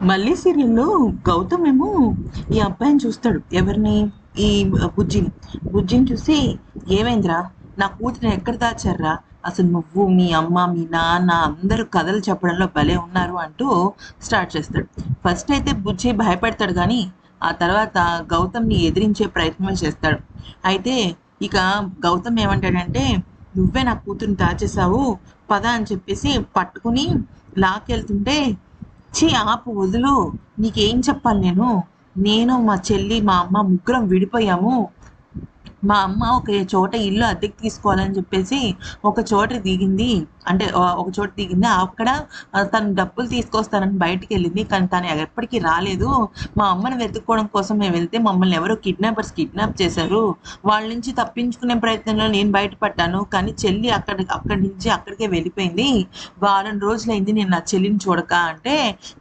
మళ్ళీ సీరియల్లో గౌతమ్ ఏమో ఈ అబ్బాయిని చూస్తాడు. ఎవరిని? ఈ బుజ్జిని. బుజ్జిని చూసి ఏమైందిరా? నా కూతురు ఎక్కడ దాచారా అసలు నువ్వు మీ అమ్మ మీ నాన్న అందరూ కథలు చెప్పడంలో భలే ఉన్నారు అంటూ స్టార్ట్ చేస్తాడు. ఫస్ట్ అయితే బుజ్జి భయపడతాడు కానీ ఆ తర్వాత గౌతమ్ని ఎదిరించే ప్రయత్నమే చేస్తాడు. అయితే ఇక గౌతమ్ ఏమంటాడంటే నువ్వే నా కూతురుని దాచేసావు పద అని చెప్పేసి పట్టుకుని లాక్కెళ్తుంటే ఛీ ఆపు వదులు. నీకేం చెప్పాలి నేను? నేను మా చెల్లి మా అమ్మ ముగ్గురం విడిపోయాము. మా అమ్మ ఒక చోట ఇల్లు అద్దెకి తీసుకోవాలని చెప్పేసి ఒక చోట దిగింది. అంటే ఒక చోట దిగింది. అక్కడ తను డబ్బులు తీసుకొస్తానని బయటకు వెళ్ళింది. కానీ తను ఎప్పటికీ రాలేదు. మా అమ్మని వెతుక్కోవడం కోసం మేము వెళ్తే మమ్మల్ని ఎవరో కిడ్నాపర్స్ కిడ్నాప్ చేశారు. వాళ్ళ నుంచి తప్పించుకునే ప్రయత్నంలో నేను బయటపడ్డాను. కానీ చెల్లి అక్కడ అక్కడి నుంచి అక్కడికే వెళ్ళిపోయింది. వారం రోజులైంది నేను నా చెల్లిని చూడక. అంటే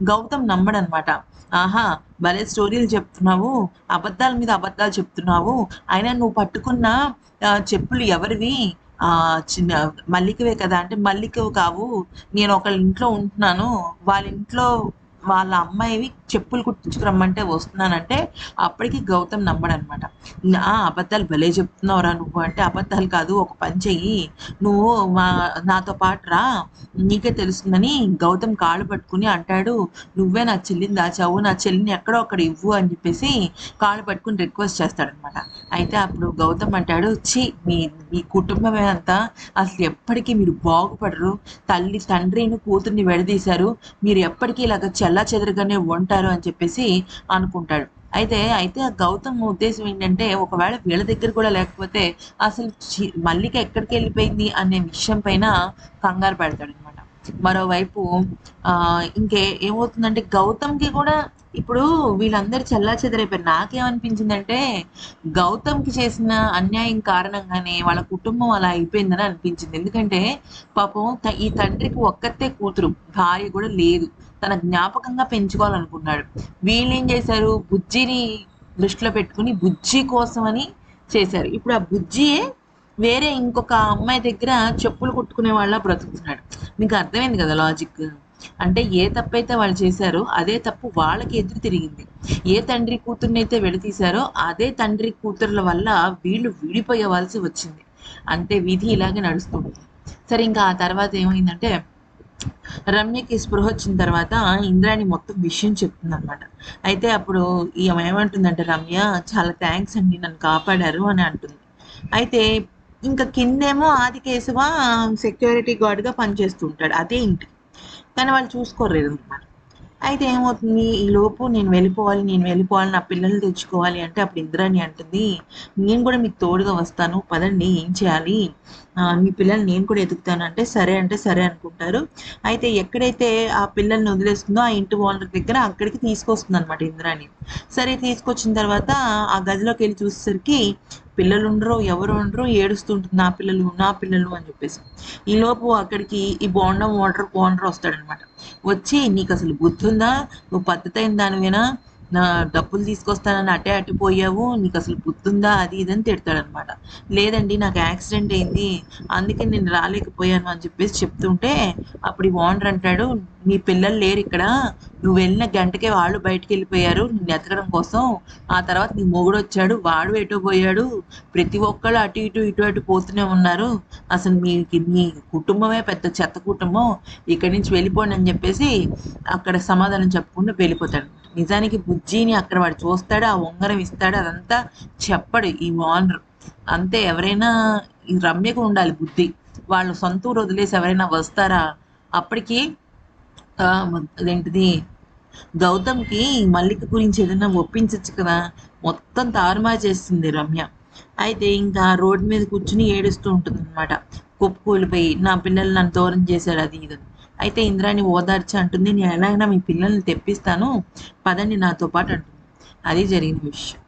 గౌతమ్ నమ్మడనమాట. ఆహా భలే స్టోరీలు చెప్తున్నావు అబద్ధాల మీద అబద్ధాలు చెప్తున్నావు. అయినా నువ్వు పట్టుకున్న చెప్పులు ఎవరివి? ఆ చిన్న మల్లికవే కదా? అంటే మల్లికవు కావు. నేను ఒకళ్ళ ఇంట్లో ఉంటున్నాను. వాళ్ళ ఇంట్లో వాళ్ళ అమ్మాయివి చెప్పులు కుట్టించుకురమ్మంటే వస్తున్నానంటే అప్పటికి గౌతమ్ నమ్మడనమాట. ఆ అబద్ధాలు భలే చెప్తున్నావురా నువ్వు. అంటే అబద్ధాలు కాదు ఒక పని చెయ్యి. నువ్వు మా నాతో పాటు రా. నీకే తెలుస్తుందని గౌతమ్ కాళ్ళు పట్టుకుని అంటాడు. నువ్వే నా చెల్లిని దాచావు. నా చెల్లిని ఎక్కడో అక్కడ ఇవ్వు అని చెప్పేసి కాళ్ళు పట్టుకుని రిక్వెస్ట్ చేస్తాడనమాట. అయితే అప్పుడు గౌతమ్ అంటాడు చి మీ మీ కుటుంబమే అంతా అసలు ఎప్పటికీ మీరు బాగుపడరు. తల్లి తండ్రిని కూతుర్ని విడదీశారు. మీరు ఎప్పటికీ ఇలాగ చెల్లా చెదరగానే ఉంటారు. అని చెప్పేసి అనుకుంటాడు. అయితే అయితే ఆ గౌతమ్ ఉద్దేశం ఏంటంటే ఒకవేళ వీళ్ళ దగ్గర కూడా లేకపోతే అసలు మల్లిక ఎక్కడికి వెళ్ళిపోయింది అనే విషయం పైన కంగారు పెడతాడు అనమాట మరోవైపు ఆ ఇంకే ఏమవుతుందంటే గౌతమ్కి కూడా ఇప్పుడు వీళ్ళందరూ చల్లా చెదరైపోయారు నాకేమనిపించిందంటే గౌతమ్కి చేసిన అన్యాయం కారణంగానే వాళ్ళ కుటుంబం అలా అయిపోయిందని అనిపించింది. ఎందుకంటే పాపం ఈ తండ్రికి ఒక్కతే కూతురు భార్య కూడా లేదు. తన జ్ఞాపకంగా పెంచుకోవాలనుకున్నాడు. వీళ్ళు ఏం చేశారు? బుజ్జిని దృష్టిలో పెట్టుకుని బుజ్జి కోసమని చేశారు. ఇప్పుడు ఆ బుజ్జియే వేరే ఇంకొక అమ్మాయి దగ్గర చెప్పులు కుట్టుకునే వాళ్ళ బ్రతుకుతున్నాడు. మీకు అర్థమైంది కదా లాజిక్ అంటే ఏ తప్పైతే వాళ్ళు చేశారో అదే తప్పు వాళ్ళకి ఎదురు తిరిగింది. ఏ తండ్రి కూతుర్ని అయితే విడతీశారో అదే తండ్రి కూతుర్ల వల్ల వీళ్ళు విడిపోయవలసి వచ్చింది. అంతే విధి ఇలాగే నడుస్తుంది. సరే ఇంకా ఆ తర్వాత ఏమైందంటే రమ్యకి స్పృహ వచ్చిన తర్వాత ఇంద్రాణి మొత్తం విషయం చెప్తుంది అనమాట అయితే అప్పుడు ఈమె ఏమంటుందంటే రమ్య చాలా థ్యాంక్స్ అండి నన్ను కాపాడారు అని అంటుంది. అయితే ఇంకా కిందేమో ఆది కేశవ సెక్యూరిటీ గార్డ్గా పనిచేస్తూ ఉంటాడు అదే ఇంటి. కానీ వాళ్ళు చూసుకోలేదు అనమాట అయితే ఏమవుతుంది? ఈ లోపు నేను వెళ్ళిపోవాలి నేను వెళ్ళిపోవాలి నా పిల్లల్ని తెచ్చుకోవాలి అంటే అప్పుడు ఇంద్రాని అంటుంది నేను కూడా మీకు తోడుగా వస్తాను పదండి ఏం చేయాలి? మీ పిల్లల్ని నేను కూడా ఎదుగుతాను. అంటే సరే అంటే సరే అనుకుంటారు. అయితే ఎక్కడైతే ఆ పిల్లల్ని వదిలేస్తుందో ఆ ఇంటి ఓనర్ దగ్గర అక్కడికి తీసుకొస్తుంది అనమాట ఇంద్రాని సరే తీసుకొచ్చిన తర్వాత ఆ గదిలోకి వెళ్ళి చూసేసరికి పిల్లలు ఉండరు ఎవరు ఉండరు ఏడుస్తుంటుంది నా పిల్లలు నా పిల్లలు అని చెప్పేసి. ఈలోపు అక్కడికి ఈ బోండం వాటర్ ఓనర్ వస్తాడనమాట వచ్చి నీకు అసలు బుద్ధి ఉందా నువ్వు పద్ధతి అయిన దానివేనా? నా డబ్బులు తీసుకొస్తానని అటే అట్టిపోయావు నీకు అసలు గుర్తుందా అది ఇదని తిడతాడనమాట. లేదండి నాకు యాక్సిడెంట్ అయింది అందుకే నేను రాలేకపోయాను అని చెప్పేసి చెప్తుంటే అప్పుడు ఓనర్ అంటాడు నీ పిల్లలు లేరు ఇక్కడ నువ్వు వెళ్ళిన గంటకే వాళ్ళు బయటకు వెళ్ళిపోయారు నిన్ను ఎతకడం కోసం. ఆ తర్వాత నీ మొగుడు వచ్చాడు వాడు ఎటో పోయాడు ప్రతి ఒక్కళ్ళు అటు ఇటు ఇటు అటు పోతూనే ఉన్నారు. అసలు మీకు మీ కుటుంబమే పెద్ద చెత్త కుటుంబం ఇక్కడి నుంచి వెళ్ళిపోండి అని చెప్పేసి అక్కడ సమాధానం చెప్పకుండా వెళ్ళిపోతాడు. నిజానికి బుజ్జిని అక్కడ వాడు చూస్తాడు ఆ ఉంగరం ఇస్తాడు అదంతా చెప్పడు ఈ ఓనర్. అంతే ఎవరైనా ఈ రమ్యకు ఉండాలి బుద్ధి. వాళ్ళు సొంత ఊరు వదిలేసి ఎవరైనా వస్తారా? అప్పటికి అదేంటిది గౌతమ్కి మల్లిక గురించి ఏదైనా ఒప్పించచ్చు కదా? మొత్తం తారుమారు చేస్తుంది రమ్య. అయితే ఇంకా రోడ్డు మీద కూర్చుని ఏడుస్తూ ఉంటుంది అనమాట కూలిపోయి నా పిల్లలు నన్ను దూరం చేశాడు అది ఇది అయితే ఇంద్రాని ఓదార్చి అంటుంది నేను ఎలాగైనా మీ పిల్లల్ని తెప్పిస్తాను. పదండి నాతో పాటు అంటుంది. అది జరిగిన విషయం.